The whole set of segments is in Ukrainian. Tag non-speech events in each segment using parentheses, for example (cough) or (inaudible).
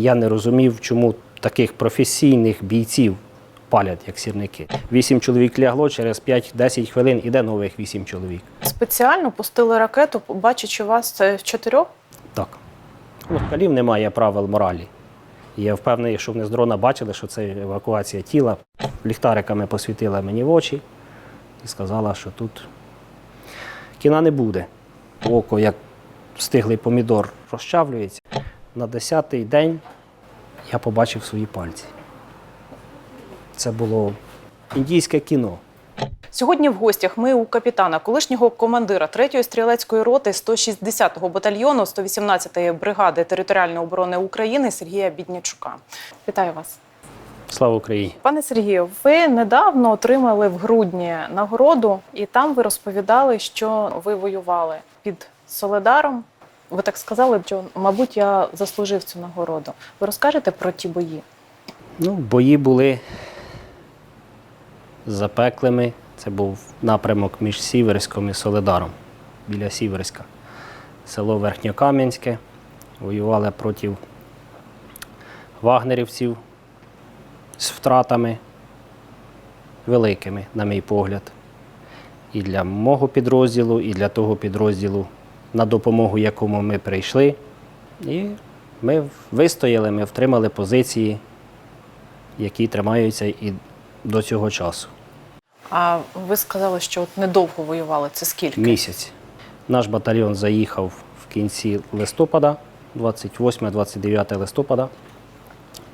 Я не розумів, чому таких професійних бійців палять, як сірники. Вісім чоловік лягло, через 5-10 хвилин іде нових вісім чоловік. Спеціально пустили ракету, бачачи вас це в чотирьох. Так. У москалів немає правил моралі. Я впевнений, що вони з дрона бачили, що це евакуація тіла. Ліхтариками посвітила мені в очі і сказала, що тут кіна не буде. Око, як стиглий помідор, розчавлюється. На 10-й день я побачив свої пальці. Це було індійське кіно. Сьогодні в гостях ми у капітана, колишнього командира 3-ї стрілецької роти 160-го батальйону 118-ї бригади територіальної оборони України Сергія Біднячука. Вітаю вас. Слава Україні! Пане Сергію, ви недавно отримали в грудні нагороду, і там ви розповідали, що ви воювали під Соледаром. Ви так сказали, що, мабуть, я заслужив цю нагороду. Ви розкажете про ті бої? Ну, бої були запеклими. Це був напрямок між Сіверськом і Соледаром біля Сіверська. Село Верхньокам'янське. Воювали проти вагнерівців з втратами великими, на мій погляд. І для мого підрозділу, і для того підрозділу, на допомогу якому ми прийшли. І ми вистояли, ми втримали позиції які тримаються і до цього часу. А ви сказали, що от недовго воювали. Це скільки? Місяць. Наш батальйон заїхав в кінці листопада, 28-29 листопада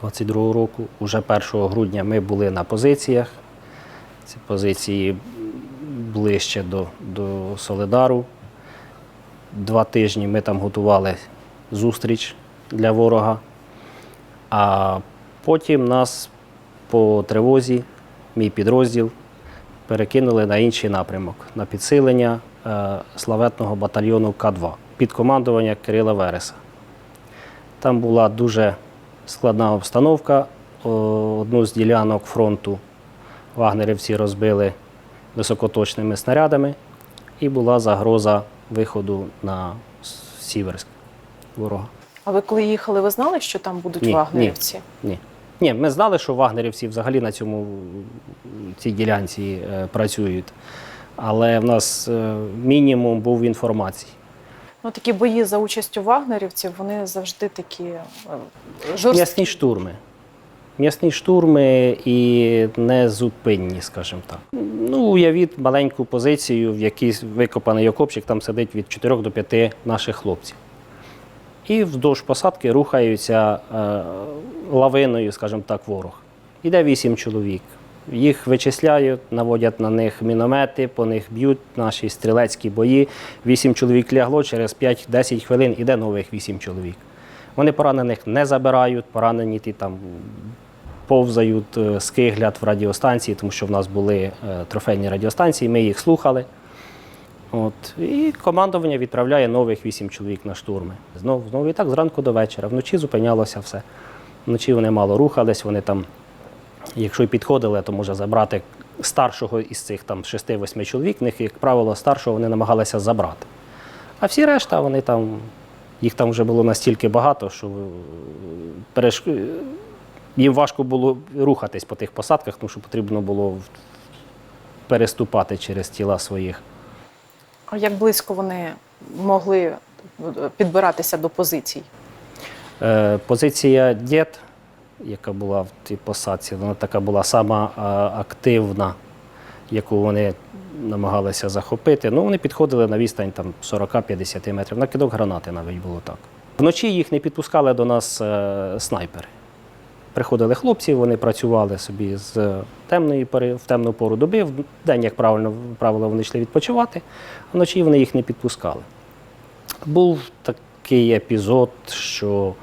22 року. Уже 1 грудня ми були на позиціях. Ці позиції ближче до, до Солидару. Два тижні ми там готували зустріч для ворога. А потім нас по тривозі, мій підрозділ, перекинули на інший напрямок, на підсилення е, славетного батальйону К-2 під командування Кирила Вереса. Там була дуже складна обстановка. Одну з ділянок фронту вагнерівці розбили високоточними снарядами, і була загроза виходу на Сіверськ ворога. А ви коли їхали, ви знали, що там будуть Ні, вагнерівці? Ні. Ні, ми знали, що вагнерівці взагалі на цьому цій ділянці е, працюють. Але в нас е, мінімум був інформації. Ну такі бої за участю вагнерівців, вони завжди такі е, жорсткі. М'ясні штурми. М'ясні штурми і незупинні, скажімо так. Ну, уявіть маленьку позицію, в якій викопаний окопчик, там сидить від 4 до 5 наших хлопців. І вздовж посадки рухаються е, лавиною, скажімо так, ворог. Іде вісім чоловік. Їх вичисляють, наводять на них міномети, по них б'ють наші стрілецькі бої. Вісім чоловік лягло, через 5-10 хвилин іде нових вісім чоловік. Вони поранених не забирають, поранені ті там повзають, е, скиглять в радіостанції, тому що в нас були е, трофейні радіостанції, ми їх слухали. От. І командування відправляє нових вісім чоловік на штурми. Знову, знову і так зранку до вечора. Вночі зупинялося все. Вночі вони мало рухались, вони там, якщо й підходили, то може забрати старшого із цих там 6-8 чоловік, них, як правило, старшого вони намагалися забрати. А всі решта, вони там, їх там вже було настільки багато, що переш... їм важко було рухатись по тих посадках, тому що потрібно було переступати через тіла своїх. А як близько вони могли підбиратися до позицій? Е, Позиція дід, яка була в тій посадці, вона така була сама е, активна, яку вони намагалися захопити. Ну, вони підходили на відстань там 40-50 метрів. На кидок гранати навіть було так. Вночі їх не підпускали до нас е, снайпери. Приходили хлопці, вони працювали собі з темної пори, в темну пору доби. В день, як правильно правило, вони йшли відпочивати, а вночі вони їх не підпускали. Був такий епізод, що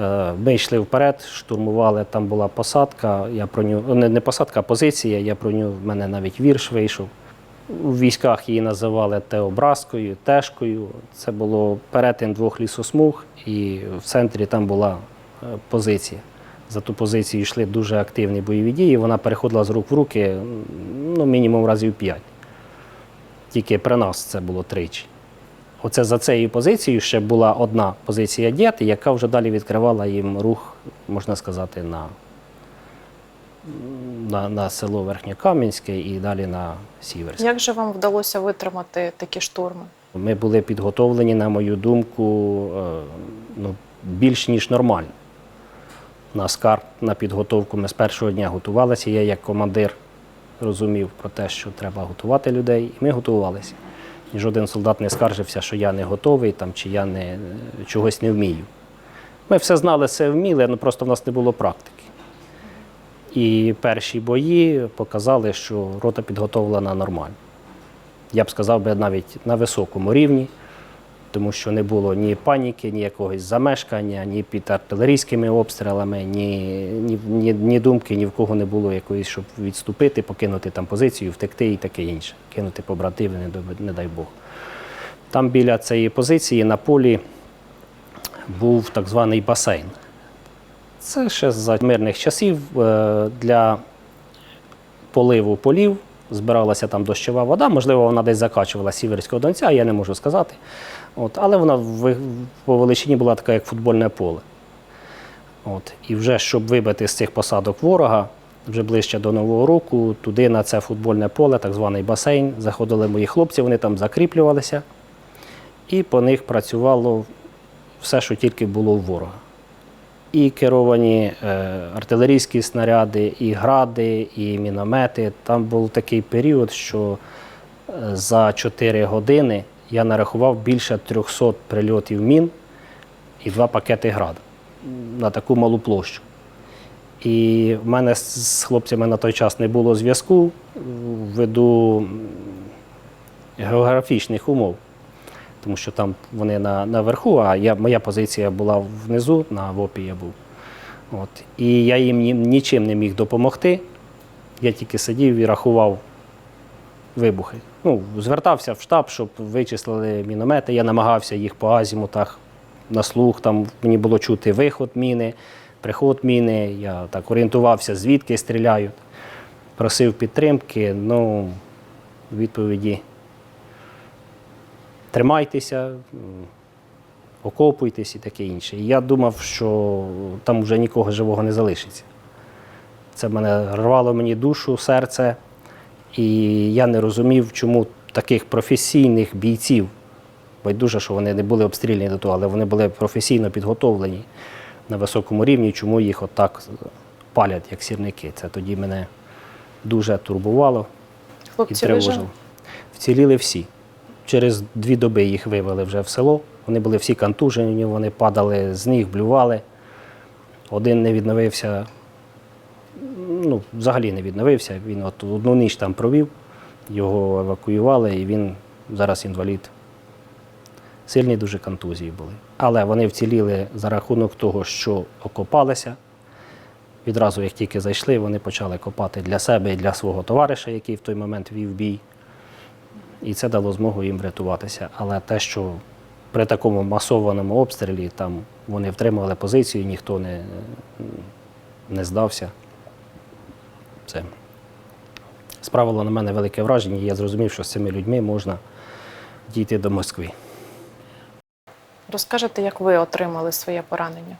е, ми йшли вперед, штурмували, там була посадка. Я про нього не, не посадка, а позиція. Я про нього в мене навіть вірш вийшов. У військах її називали Теобразкою, Тешкою. Це було перетин двох лісосмуг, і в центрі там була е, позиція. За ту позицію йшли дуже активні бойові дії. Вона переходила з рук в руки ну, мінімум разів п'ять. Тільки при нас це було тричі. Оце за цією позицією ще була одна позиція діти, яка вже далі відкривала їм рух можна сказати, на, на, на село Верхньокам'янське і далі на Сіверське. Як же вам вдалося витримати такі штурми? Ми були підготовлені, на мою думку, е, ну, більш ніж нормально. На скарб, на підготовку ми з першого дня готувалися. Я як командир розумів про те, що треба готувати людей, і ми готувалися. Жоден солдат не скаржився, що я не готовий там, чи я не, чогось не вмію. Ми все знали, все вміли, але просто в нас не було практики. І перші бої показали, що рота підготовлена нормально я б сказав би навіть на високому рівні, тому що не було ні паніки, ні якогось замешкання, ні під артилерійськими обстрілами, ні, ні, ні, ні думки, ні в кого не було якоїсь, щоб відступити, покинути там позицію, втекти і таке інше. Кинути побратими, не, не дай Бог. Там біля цієї позиції на полі був так званий басейн. Це ще за мирних часів е, для поливу полів. Збиралася там дощова вода, можливо, вона десь закачувала сіверського донця, я не можу сказати. От, але вона в- по величині була така, як футбольне поле. От, і вже щоб вибити з цих посадок ворога, вже ближче до Нового року, туди на це футбольне поле, так званий басейн, заходили мої хлопці, вони там закріплювалися, і по них працювало все, що тільки було у ворога і керовані е, артилерійські снаряди, і гради, і міномети. Там був такий період, що е, за 4 години я нарахував більше 300 прильотів мін і два пакети град на таку малу площу. І в мене з хлопцями на той час не було зв'язку ввиду географічних умов тому що там вони на, наверху, а я, моя позиція була внизу, на ВОПі я був. От. І я їм ні- нічим не міг допомогти. Я тільки сидів і рахував вибухи. Ну, звертався в штаб, щоб вичислили міномети. Я намагався їх по азімутах на слух. Там мені було чути виход міни, приход міни. Я так орієнтувався, звідки стріляють. Просив підтримки. Ну, відповіді тримайтеся, окопуйтесь і таке інше. І я думав, що там вже нікого живого не залишиться. Це мене рвало мені душу, серце, і я не розумів, чому таких професійних бійців, байдуже, що вони не були обстріляні до того, але вони були професійно підготовлені на високому рівні, чому їх отак палять, як сірники. Це тоді мене дуже турбувало і тривожило. вижили? Вціліли всі. Через дві доби їх вивели вже в село. Вони були всі контужені, вони падали з ніг, блювали. Один не відновився, ну, взагалі не відновився. Він от одну ніч там провів, його евакуювали, і він зараз інвалід. Сильні дуже контузії були. Але вони вціліли за рахунок того, що окопалися. Відразу, як тільки зайшли, вони почали копати для себе і для свого товариша, який в той момент вів бій. І це дало змогу їм врятуватися. Але те, що при такому масованому обстрілі там вони втримували позицію, ніхто не, не здався. Це справило на мене велике враження, і я зрозумів, що з цими людьми можна дійти до Москви. Розкажете, як ви отримали своє поранення?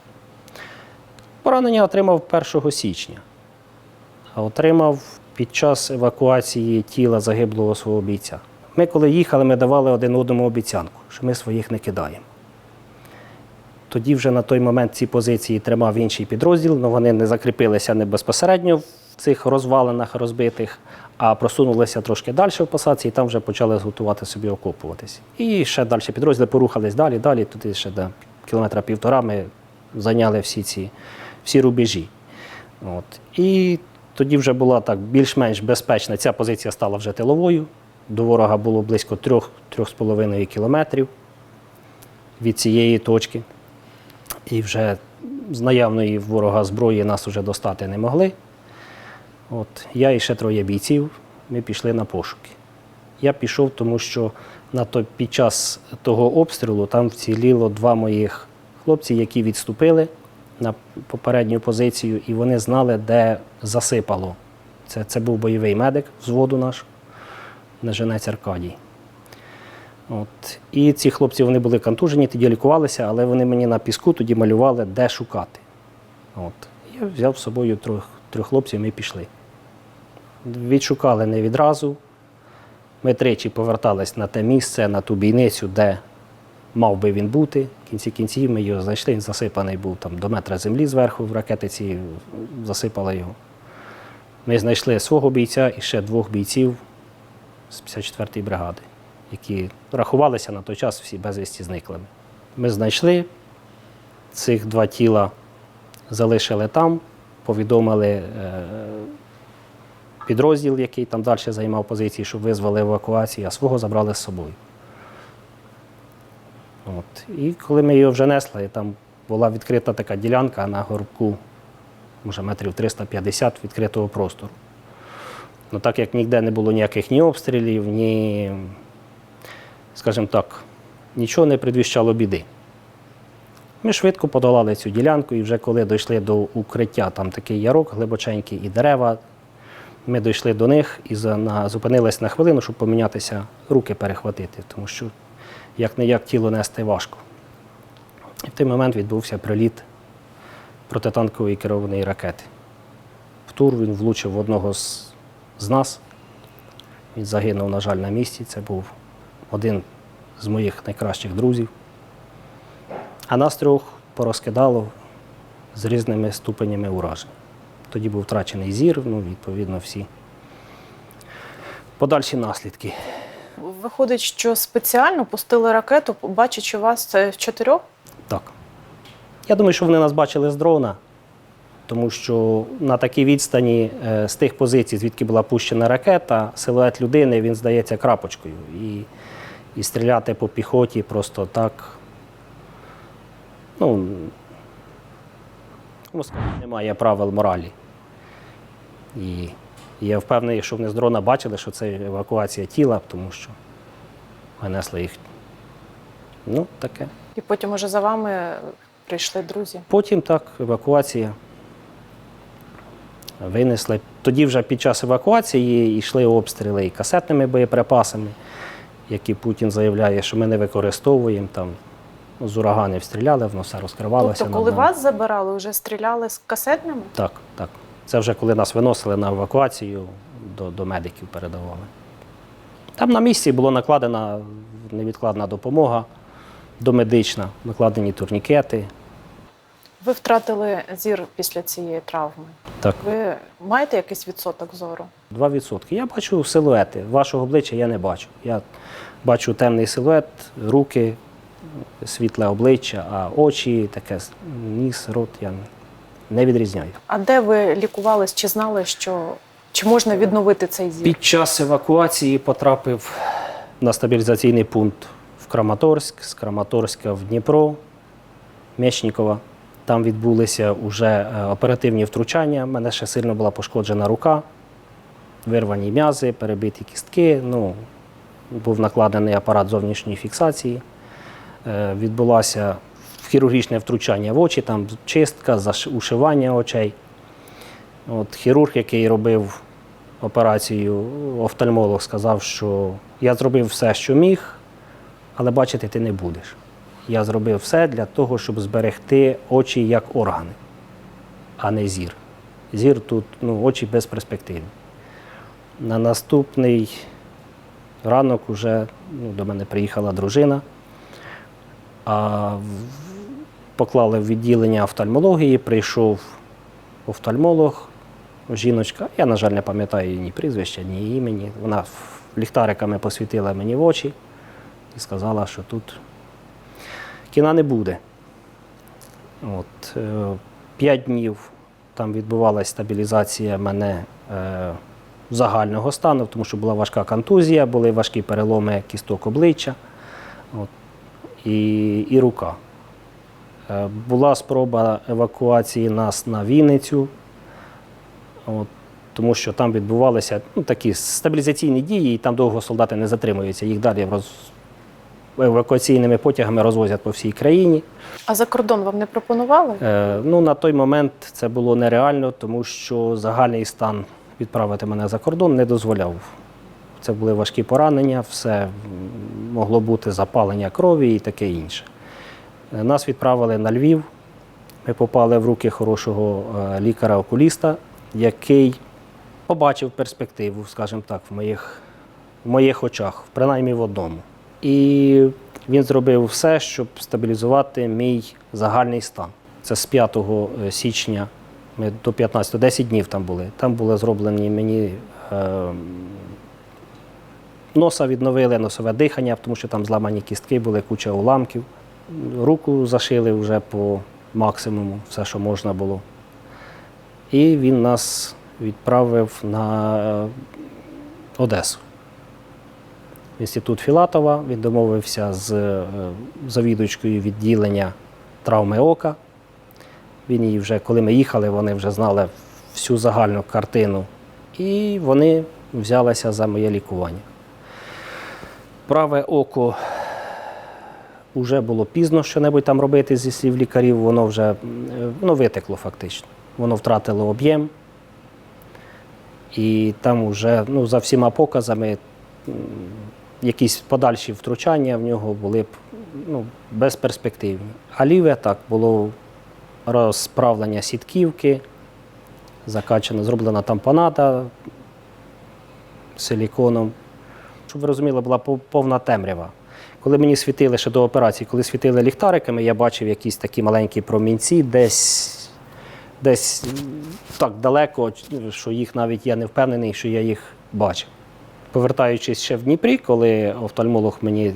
Поранення отримав 1 січня, а отримав під час евакуації тіла загиблого свого бійця. Ми, коли їхали, ми давали один одному обіцянку, що ми своїх не кидаємо. Тоді вже на той момент ці позиції тримав інший підрозділ, але вони не закріпилися не безпосередньо цих розвалинах розбитих, а просунулися трошки далі в посадці і там вже почали готувати собі окопуватись. І ще далі підрозділи порухались далі, далі, туди ще до кілометра півтора ми зайняли всі ці всі рубежі. От. І тоді вже була так більш-менш безпечна. Ця позиція стала вже тиловою. До ворога було близько 3-3,5 кілометрів від цієї точки. І вже з наявної ворога зброї нас вже достати не могли. От, я і ще троє бійців, ми пішли на пошуки. Я пішов, тому що на той, під час того обстрілу там вціліло два моїх хлопці, які відступили на попередню позицію, і вони знали, де засипало. Це, це був бойовий медик взводу наш, Неженець Аркадій. От. І ці хлопці вони були контужені, тоді лікувалися, але вони мені на піску тоді малювали, де шукати. От. Я взяв з собою трьох, трьох хлопців, ми пішли. Відшукали не відразу. Ми тричі повертались на те місце, на ту бійницю, де мав би він бути. В кінці кінців ми його знайшли, він засипаний був там до метра землі зверху в ракетиці, засипали його. Ми знайшли свого бійця і ще двох бійців з 54-ї бригади, які рахувалися на той час всі безвісті зниклими. Ми знайшли цих два тіла, залишили там, повідомили е, підрозділ, який там далі займав позиції, щоб визвали евакуацію, а свого забрали з собою. От. І коли ми його вже несли, там була відкрита така ділянка на горбку, може метрів 350 відкритого простору. Ну, так як ніде не було ніяких ні обстрілів, ні, скажімо так, нічого не предвіщало біди. Ми швидко подолали цю ділянку, і вже коли дійшли до укриття, там такий ярок глибоченький і дерева, ми дійшли до них і зупинились на хвилину, щоб помінятися, руки перехватити, тому що як не як тіло нести важко. І в той момент відбувся приліт протитанкової керованої ракети. В тур він влучив в одного з, з нас. Він загинув, на жаль, на місці. Це був один з моїх найкращих друзів. А нас трьох порозкидало з різними ступенями уражень. Тоді був втрачений зір, ну, відповідно, всі подальші наслідки. Виходить, що спеціально пустили ракету, бачачи вас це в чотирьох. Так. Я думаю, що вони нас бачили з дрона, тому що на такій відстані е, з тих позицій, звідки була пущена ракета, силует людини він здається крапочкою. І, і стріляти по піхоті просто так. Ну, тому скажімо, немає правил моралі. І я впевнений, що вони з дрона бачили, що це евакуація тіла, тому що винесли їх. Ну, таке. І потім уже за вами прийшли друзі. Потім так, евакуація. Винесли. Тоді вже під час евакуації йшли обстріли і касетними боєприпасами, які Путін заявляє, що ми не використовуємо там. ну, З ураганів стріляли, воно все розкривалося. Тобто, коли вас забирали, вже стріляли з касетними? Так, так. Це вже коли нас виносили на евакуацію, до, до медиків передавали. Там на місці була накладена невідкладна допомога домедична, накладені турнікети. Ви втратили зір після цієї травми. Так. Ви маєте якийсь відсоток зору? 2%. Я бачу силуети. Вашого обличчя я не бачу. Я бачу темний силует, руки, світле обличчя, а очі, таке ніс, рот я не відрізняю. А де ви лікувались? Чи знали, що чи можна відновити цей зір? Під час евакуації потрапив на стабілізаційний пункт в Краматорськ, з Краматорська в Дніпро, Мечнікова. Там відбулися вже оперативні втручання. У мене ще сильно була пошкоджена рука, вирвані м'язи, перебиті кістки. Ну, був накладений апарат зовнішньої фіксації. Е, Відбулося хірургічне втручання в очі, там чистка, ушивання очей. От хірург, який робив операцію, офтальмолог сказав, що я зробив все, що міг, але бачити ти не будеш. Я зробив все для того, щоб зберегти очі як органи, а не зір. Зір тут ну, очі безперспективні. На наступний ранок вже ну, до мене приїхала дружина, а поклали в відділення офтальмології, прийшов офтальмолог, жіночка. Я, на жаль, не пам'ятаю ні прізвища, ні імені. Вона ліхтариками посвітила мені в очі і сказала, що тут кіна не буде. От, е, п'ять днів там відбувалася стабілізація мене е, загального стану, тому що була важка контузія, були важкі переломи кісток обличчя от, і, і рука. Е, Була спроба евакуації нас на Вінницю, от, тому що там відбувалися ну, такі стабілізаційні дії, і там довго солдати не затримуються. Їх далі роз... евакуаційними потягами розвозять по всій країні. А за кордон вам не пропонували? Е, ну, на той момент це було нереально, тому що загальний стан відправити мене за кордон не дозволяв. Це були важкі поранення, все могло бути запалення крові і таке інше. Е, Нас відправили на Львів. Ми попали в руки хорошого е, лікаря-окуліста, який побачив перспективу, скажімо так, в моїх, в моїх очах, принаймні в одному. І він зробив все, щоб стабілізувати мій загальний стан. Це з 5 січня ми до 15, 10 днів там були. Там були зроблені мені е, носа відновили, носове дихання, тому що там зламані кістки були, куча уламків. Руку зашили вже по максимуму, все, що можна було. І він нас відправив на е, Одесу. Інститут Філатова. Він домовився з е, завідувачкою відділення травми ока. Він її вже, коли ми їхали, вони вже знали всю загальну картину. І вони взялися за моє лікування. Праве око вже було пізно що-небудь там робити зі слів лікарів, воно вже е, воно витекло фактично. Воно втратило об'єм. І там вже ну, за всіма показами якісь подальші втручання в нього були б ну, безперспективні. А ліве так було розправлення сітківки, закачана, зроблена тампонада силіконом. Щоб ви розуміли, була повна темрява. Коли мені світили ще до операції, коли світили ліхтариками, я бачив якісь такі маленькі промінці, десь, десь так далеко, що їх навіть я не впевнений, що я їх бачив. Повертаючись ще в Дніпрі, коли офтальмолог мені е,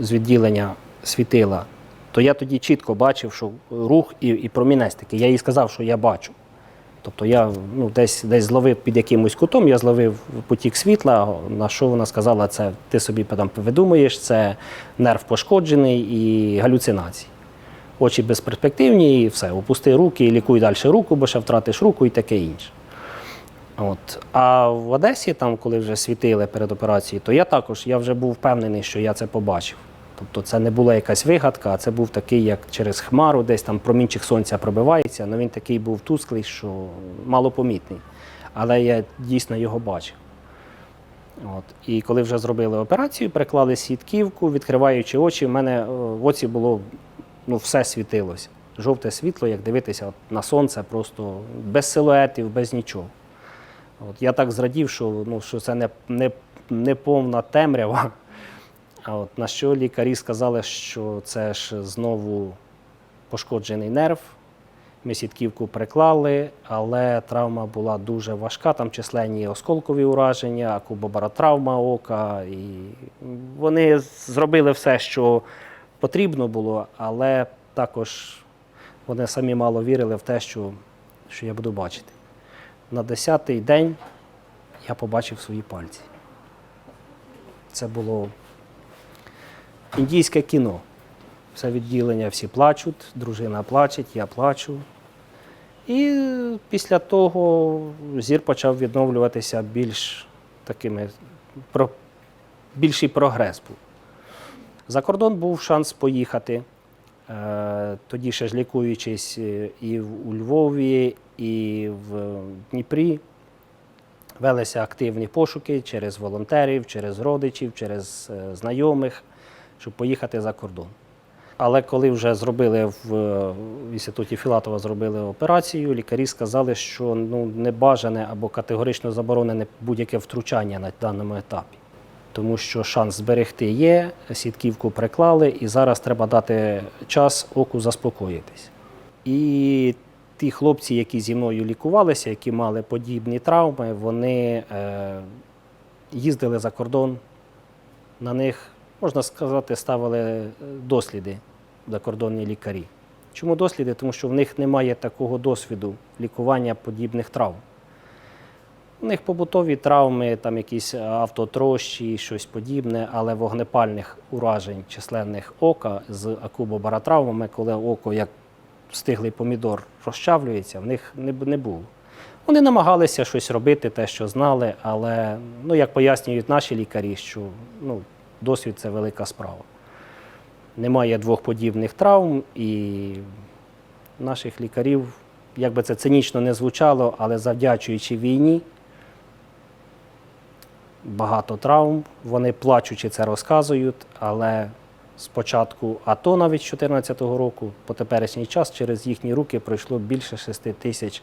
з відділення світила, то я тоді чітко бачив, що рух і, і промінець такий. Я їй сказав, що я бачу. Тобто я ну, десь, десь зловив під якимось кутом, я зловив потік світла, на що вона сказала, це ти собі там видумуєш, це нерв пошкоджений і галюцинації. Очі безперспективні, і все, опусти руки лікуй далі руку, бо ще втратиш руку і таке інше. От. А в Одесі, там, коли вже світили перед операцією, то я також я вже був впевнений, що я це побачив. Тобто це не була якась вигадка, а це був такий, як через хмару, десь там промінчик сонця пробивається, але він такий був тусклий, що малопомітний. Але я дійсно його бачив. От. І коли вже зробили операцію, приклали сітківку, відкриваючи очі, в мене е, в оці було ну, все світилося. Жовте світло, як дивитися на сонце, просто без силуетів, без нічого. От, я так зрадів, що, ну, що це не, не, не повна темрява. А от на що лікарі сказали, що це ж знову пошкоджений нерв. Ми сітківку приклали, але травма була дуже важка. Там численні осколкові ураження, акубобаротравма ока. І вони зробили все, що потрібно було, але також вони самі мало вірили в те, що, що я буду бачити. На 10-й день я побачив свої пальці. Це було індійське кіно. Все відділення, всі плачуть, дружина плаче, я плачу. І після того зір почав відновлюватися більш такими про, більший прогрес був. За кордон був шанс поїхати. Е, Тоді ще ж лікуючись е, і у Львові, і в Дніпрі. Велися активні пошуки через волонтерів, через родичів, через е, знайомих, щоб поїхати за кордон. Але коли вже зробили в, е, в інституті Філатова зробили операцію, лікарі сказали, що ну, небажане або категорично заборонене будь-яке втручання на даному етапі. Тому що шанс зберегти є, сітківку приклали, і зараз треба дати час оку заспокоїтись. І ті хлопці, які зі мною лікувалися, які мали подібні травми, вони е, їздили за кордон. На них, можна сказати, ставили е, досліди закордонні лікарі. Чому досліди? Тому що в них немає такого досвіду лікування подібних травм. У них побутові травми, там якісь автотрощі, щось подібне, але вогнепальних уражень численних ока з акубобаротравмами, коли око як стиглий помідор розчавлюється, в них не було. Вони намагалися щось робити, те, що знали, але, ну, як пояснюють наші лікарі, що ну, досвід це велика справа. Немає двох подібних травм, і наших лікарів, як би це цинічно не звучало, але завдячуючи війні, багато травм. Вони плачучи це розказують, але спочатку АТО навіть з 2014 року, по теперішній час через їхні руки пройшло більше 6 тисяч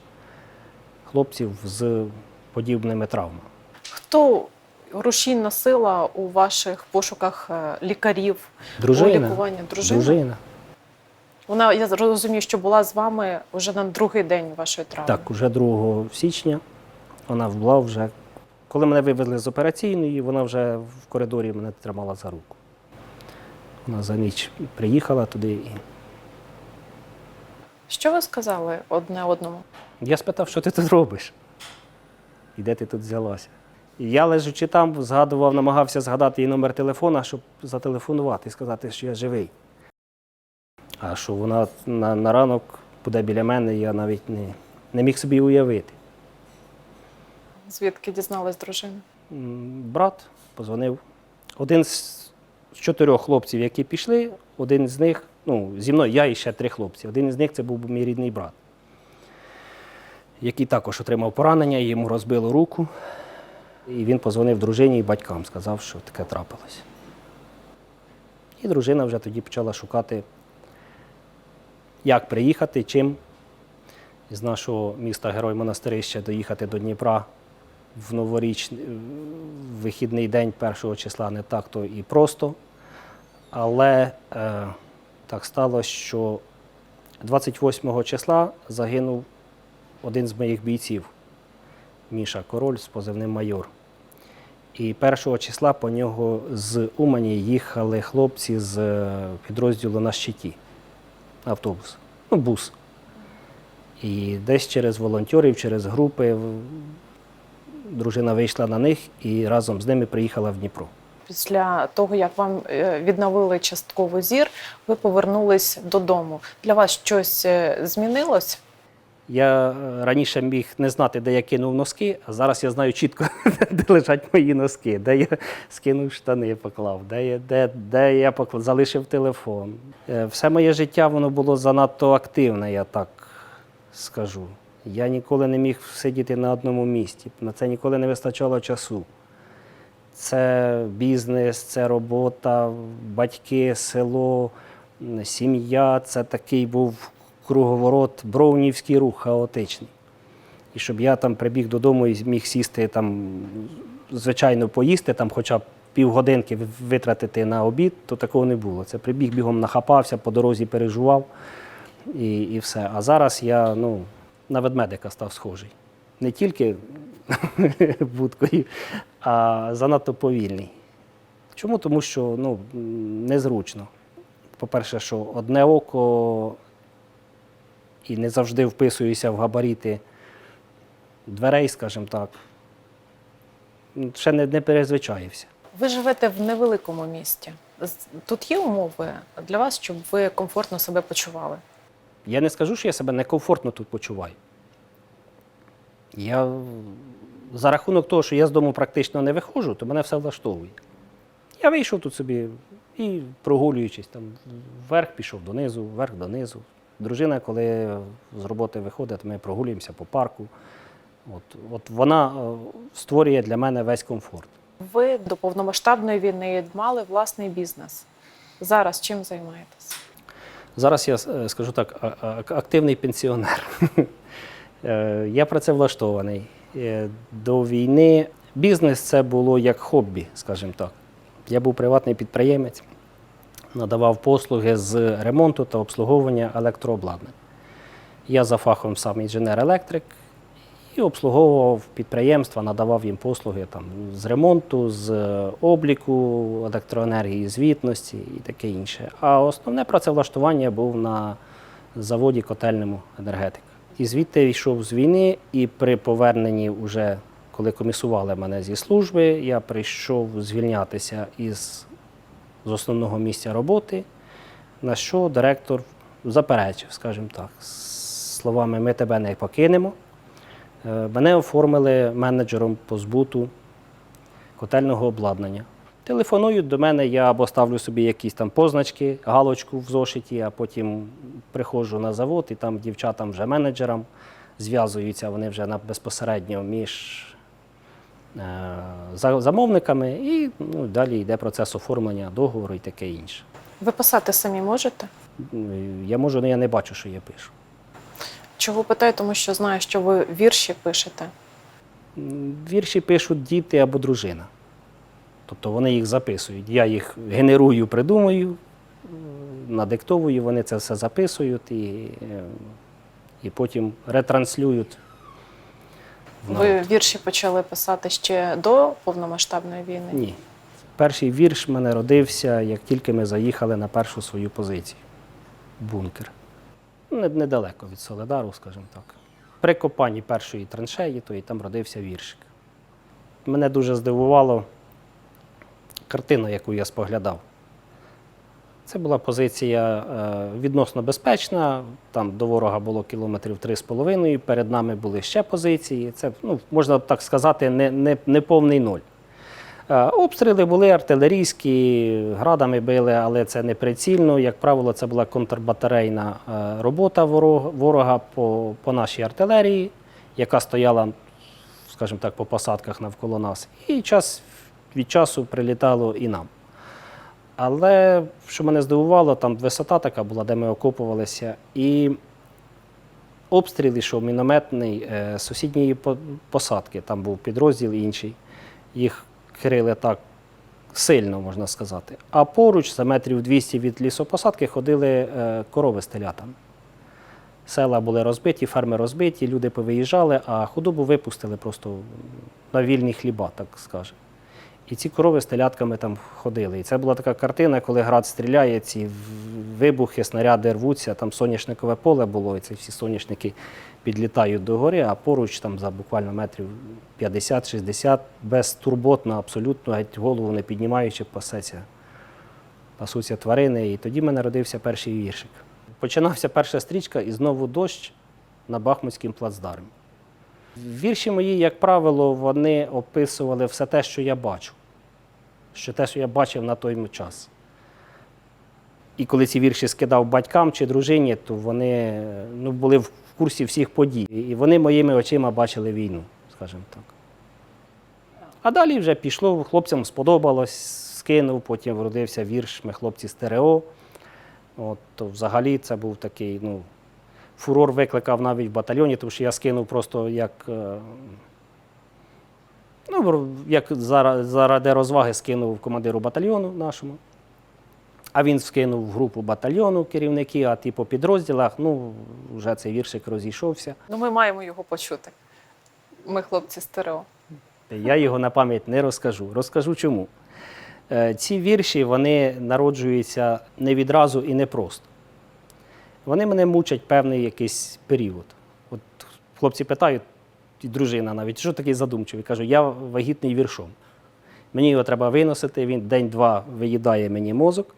хлопців з подібними травмами. Хто рушійна сила у ваших пошуках е, лікарів у Дружина, лікуванні? Дружина? дружина. Вона я розумію, що була з вами вже на другий день вашої травми. Так, уже 2 січня вона була вже. Коли мене вивезли з операційної, вона вже в коридорі мене тримала за руку. Вона за ніч приїхала туди. І... Що ви сказали одне одному? Я спитав, що ти тут робиш? І де ти тут взялася? І я лежачи там, згадував, намагався згадати її номер телефона, щоб зателефонувати і сказати, що я живий. А що вона на, на ранок буде біля мене, я навіть не, не міг собі уявити. Звідки дізналась дружина? М, Брат позвонив. Один з з чотирьох хлопців, які пішли, один з них, ну, зі мною я і ще три хлопці. Один із них це був мій рідний брат, який також отримав поранення, йому розбило руку. І він позвонив дружині і батькам, сказав, що таке трапилось. І дружина вже тоді почала шукати, як приїхати, чим з нашого міста Герой Монастирища доїхати до Дніпра в новорічний в вихідний день першого числа не так то і просто. Але е, так сталося, що 28 числа загинув один з моїх бійців, Міша Король з позивним майор. І 1 числа по нього з Умані їхали хлопці з е, підрозділу на щиті. Автобус. Ну, бус. І десь через волонтерів, через групи дружина вийшла на них і разом з ними приїхала в Дніпро. Після того, як вам е, відновили частково зір, ви повернулись додому. Для вас щось е, змінилось? Я е, раніше міг не знати, де я кинув носки, а зараз я знаю чітко, (laughs) де лежать мої носки, де я скинув штани, поклав, де я, де, де я поклав, залишив телефон. Е, Все моє життя воно було занадто активне, я так скажу. Я ніколи не міг сидіти на одному місці. На це ніколи не вистачало часу. Це бізнес, це робота, батьки, село, сім'я. Це такий був круговорот, броунівський рух хаотичний. І щоб я там прибіг додому і міг сісти там, звичайно, поїсти, там хоча б півгодинки витратити на обід, то такого не було. Це прибіг бігом нахапався, по дорозі пережував і, і все. А зараз я ну, на ведмедика став схожий. Не тільки (laughs) будкою, а занадто повільний. Чому? Тому що ну, незручно. По-перше, що одне око і не завжди вписуюся в габаріти дверей, скажімо так. Ще не, не перезвичаївся. Ви живете в невеликому місті. Тут є умови для вас, щоб ви комфортно себе почували. Я не скажу, що я себе некомфортно тут почуваю. Я за рахунок того, що я з дому практично не виходжу, то мене все влаштовує. Я вийшов тут собі і прогулюючись, там вверх пішов донизу, вверх донизу. Дружина, коли з роботи виходить, ми прогулюємося по парку. От, от вона е, створює для мене весь комфорт. Ви до повномасштабної війни мали власний бізнес. Зараз чим займаєтесь? Зараз я е, скажу так, активний пенсіонер. (laughs) Е, Я працевлаштований. До війни бізнес це було як хобі, скажімо так. Я був приватний підприємець, надавав послуги з ремонту та обслуговування електрообладнань. Я за фахом сам інженер-електрик і обслуговував підприємства, надавав їм послуги там, з ремонту, з е, обліку електроенергії, звітності і таке інше. А основне працевлаштування був на заводі котельному енергетика. І звідти йшов з війни, і при поверненні, уже, коли комісували мене зі служби, я прийшов звільнятися із з основного місця роботи, на що директор заперечив, скажімо так, словами Ми тебе не покинемо. Е, Мене оформили менеджером по збуту котельного обладнання. Телефонують до мене, я або ставлю собі якісь там позначки, галочку в зошиті, а потім приходжу на завод, і там дівчатам вже менеджерам зв'язуються вони вже безпосередньо між замовниками, і ну, далі йде процес оформлення договору і таке інше. Ви писати самі можете? Я можу, але я не бачу, що я пишу. Чого питаю? Тому що знаю, що ви вірші пишете. Вірші пишуть діти або дружина. Тобто вони їх записують. Я їх генерую, придумую, надиктовую, вони це все записують і, е, і потім ретранслюють. Ви вірші почали писати ще до повномасштабної війни? Ні. Перший вірш в мене родився, як тільки ми заїхали на першу свою позицію бункер. Недалеко від Соледару, скажімо так. При копанні першої траншеї, то і там родився віршик. Мене дуже здивувало картина, яку я споглядав. Це була позиція е, відносно безпечна. Там до ворога було кілометрів 3,5, перед нами були ще позиції. Це, ну, можна так сказати, не, не, не повний ноль. Е, Обстріли були артилерійські, градами били, але це не прицільно. Як правило, це була контрбатарейна е, робота ворога, по, по нашій артилерії, яка стояла, скажімо так, по посадках навколо нас. І час від часу прилітало і нам. Але що мене здивувало, там висота така була, де ми окопувалися, і обстріл йшов мінометний е, з сусідньої посадки. Там був підрозділ інший. Їх крили так сильно, можна сказати. А поруч, за метрів 200 від лісопосадки, ходили е, корови з телятами. Села були розбиті, ферми розбиті, люди повиїжджали, а худобу випустили просто на вільні хліба, так скажемо. І ці корови з телятками там ходили. І це була така картина, коли град стріляє, ці вибухи, снаряди рвуться, там соняшникове поле було, і ці всі соняшники підлітають до гори, а поруч там за буквально метрів 50-60, безтурботно, абсолютно геть голову не піднімаючи, пасеться. Пасуться тварини. І тоді в мене родився перший віршик. Починався перша стрічка і знову дощ на Бахмутському плацдармі. Вірші мої, як правило, вони описували все те, що я бачу, що те, що я бачив на той час. І коли ці вірші скидав батькам чи дружині, то вони ну, були в курсі всіх подій. І вони моїми очима бачили війну, скажімо так. А далі вже пішло, хлопцям сподобалось, скинув, потім вродився вірш Ми хлопці стерео. От, то взагалі це був такий, ну, фурор викликав навіть в батальйоні, тому що я скинув просто як, е, ну, як заради розваги скинув командиру батальйону нашому. А він скинув в групу батальйону керівники, а ті по підрозділах, ну, вже цей віршик розійшовся. Ну, ми маємо його почути. Ми хлопці стерео. Я його на пам'ять не розкажу. Розкажу чому. Е, Ці вірші вони народжуються не відразу і не просто. Вони мене мучать певний якийсь період. От хлопці питають, і дружина навіть, що такий задумчивий? Кажу, я вагітний віршом. Мені його треба виносити, він день-два виїдає мені мозок,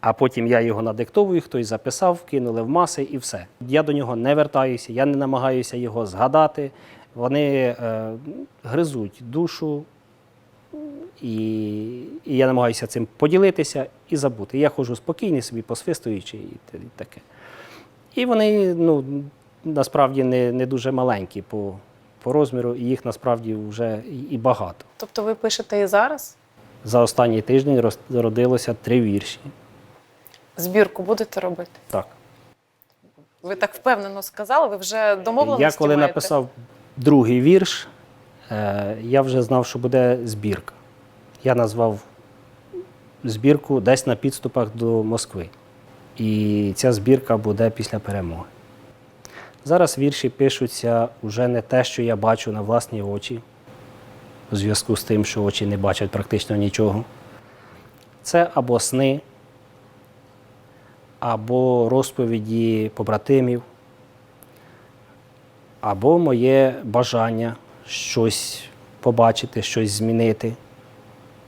а потім я його надиктовую, хтось записав, кинули в маси і все. Я до нього не вертаюся, я не намагаюся його згадати. Вони е, гризуть душу, і, і я намагаюся цим поділитися і забути. Я ходжу спокійний собі, посвистуючи і, таке. І вони ну, насправді не, не дуже маленькі по, по розміру, і їх насправді вже і, і багато. Тобто ви пишете і зараз? За останній тиждень родилося три вірші. Збірку будете робити? Так. Ви так впевнено сказали, ви вже домовленості Я коли маєте? написав другий вірш, е, я вже знав, що буде збірка. Я назвав збірку десь на підступах до Москви. І ця збірка буде після перемоги. Зараз вірші пишуться вже не те, що я бачу на власні очі, у зв'язку з тим, що очі не бачать практично нічого. Це або сни, або розповіді побратимів, або моє бажання щось побачити, щось змінити,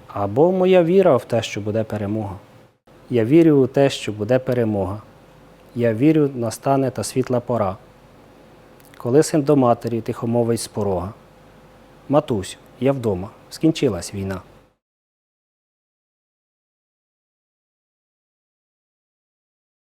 або моя віра в те, що буде перемога. Я вірю у те, що буде перемога. Я вірю, настане та світла пора. Коли син до матері тихомовить з порога. Матусь, я вдома, скінчилась війна.